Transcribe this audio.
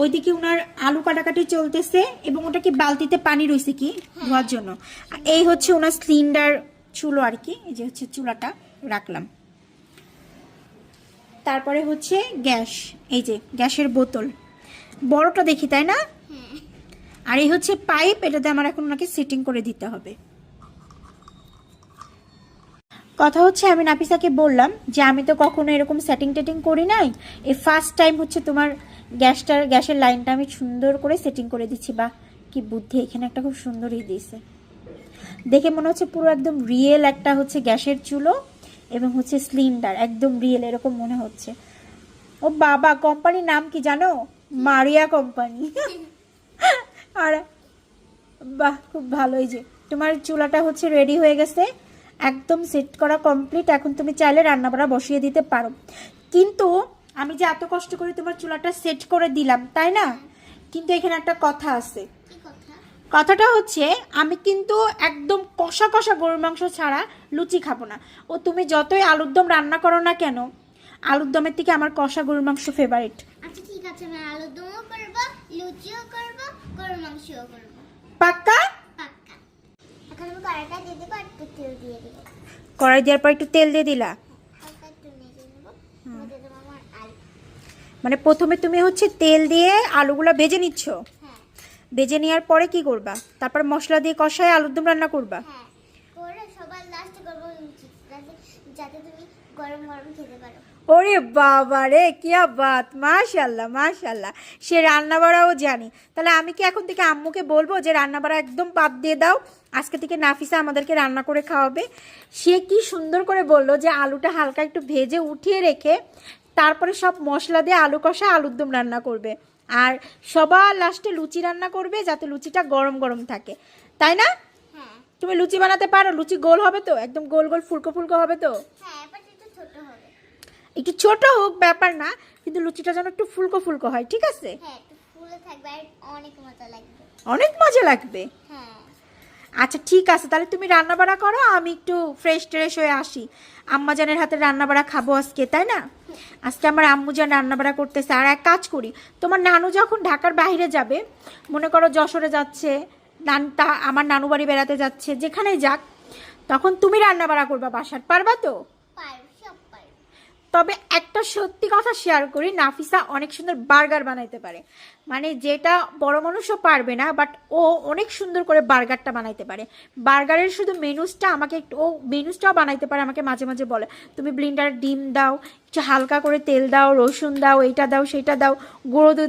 ওইদিকে ওনার আলু কাটাকাটি চলতেছে এবং ওটা কি বালতিতে পানি রয়েছে কি ধোয়ার জন্য। এই হচ্ছে ওনার সিলিন্ডার চুলো আর কি, এই যে হচ্ছে চুলাটা রাখলাম। তারপরে হচ্ছে গ্যাস, এই যে গ্যাসের বোতল। বড়টা দেখি, তাই না? আর এই হচ্ছে পাইপ, এটাতে আমার এখন ওনাকে সেটিং করে দিতে হবে। কথা হচ্ছে, আমি নাফিসাকে বললাম যে আমি তো কখনো এরকম সেটিং টেটিং করি নাই। এই ফার্স্ট টাইম হচ্ছে তোমার গ্যাসটার গ্যাসের লাইনটা আমি সুন্দর করে সেটিং করে দিচ্ছি, বা কি বুদ্ধি, এখানে একটা খুব সুন্দরই দিয়েছে। দেখে মনে হচ্ছে পুরো একদম রিয়েল একটা হচ্ছে গ্যাসের চুলো এবং হচ্ছে সিলিন্ডার একদম রিয়েল এরকম মনে হচ্ছে। ও বাবা কোম্পানির নাম কি জানো? মারিয়া কোম্পানি আর বাহ, খুব ভালোই যে, তোমার চুলাটা হচ্ছে রেডি হয়ে গেছে, একদম সেট করা কমপ্লিট এখন তুমি চাইলে রান্নাবাড়া বসিয়ে দিতে পারো। কিন্তু আমি যে এত কষ্ট করে তোমার চুলাটা সেট করে দিলাম তাই না? কিন্তু এখানে একটা কথা আছে। কথাটা হচ্ছে আমি কিন্তু একদম কষা কষা গরুর মাংস ছাড়া লুচি খাব না। ও তুমি যতই আলুর দম রান্না করো না কেন আলুর দমের থেকে আমার কষা গরুর মাংস ফেভারিট আচ্ছা ঠিক আছে আমি আলুর দমও করব লুচিও করব গরুর মাংসও করব। পাক্কা? পাক্কা। এখন আমি কড়াইটা দিয়ে দেবো আর একটু তেল দিয়ে কড়াই দেওয়ার পর একটু তেল দিয়ে দিলা হালকা একটু নেড়ে নেব মধ্যে দেবো আমার আলু মানে প্রথমে তুমি হচ্ছে তেল দিয়ে আলুগুলো ভেজে নিচ্ছ। হ্যাঁ। ভেজে নেওয়ার পরে কি করবা? তারপর মশলা দিয়ে কষায় আলুর দম রান্না করবা? হ্যাঁ। ওরে বাবা রে কি বাত মাশাল্লাহ মাশাল্লাহ সে রান্না বাড়াও জানি। তাহলে আমি কি এখন থেকে আম্মুকে বলব যে রান্না বাড়া একদম বাদ দিয়ে দাও? আজকে থেকে নাফিসা আমাদেরকে রান্না করে খাওয়াবে। সে কি সুন্দর করে বলল যে আলুটা হালকা একটু ভেজে উঠিয়ে রেখে তারপরে সব মশলা দিয়ে আলু কষা আলুর দম রান্না করবে। আর সবার লাস্টে লুচি রান্না করবে যাতে লুচিটা গরম গরম থাকে। তাই না? হ্যাঁ। তুমি লুচি বানাতে পারো লুচি গোল হবে তো? একদম গোল গোল ফুলকো ফুলকো হবে তো? হ্যাঁ একটু ছোট একটু ছোট হোক ব্যাপার না কিন্তু লুচিটা যেন একটু ফুলকো ফুলকো হয় ঠিক আছে? হ্যাঁ অনেক মজা লাগবে। অনেক মজা লাগবে? হ্যাঁ। আচ্ছা ঠিক আছে তাহলে তুমি রান্না বাড়া করো আমি একটু ফ্রেশ ট্রেশ হয়ে আসি। আম্মাজানের হাতে রান্না বাড়া খাব আজকে তাই না? আজকে আমার আম্মু রান্না বাড়া করতেছে, আর এক কাজ করি, তোমার নানু যখন ঢাকার বাইরে যাবে, মনে করো যশোরে যাচ্ছে নান তা আমার নানু বাড়ি বেড়াতে যাচ্ছে, যেখানেই যাক, তখন তুমি রান্না বাড়া করবা বাসার, পারবা তো? তবে একটা সত্যি কথা শেয়ার করি, নাফিসা অনেক সুন্দর বার্গার বানাইতে পারে। মানে যেটা বড় মানুষও পারবে না বাট ও অনেক সুন্দর করে বার্গারটা বানাইতে পারে। বার্গারের শুধু মেনুসটা আমাকে একটু, ও মেনুসটাও বানাইতে পারে, আমাকে মাঝে মাঝে বলে, তুমি ব্লিন্ডার ডিম দাও, একটু হালকা করে তেল দাও, রসুন দাও, এইটা দাও সেটা দাও, গুঁড়ো দুধ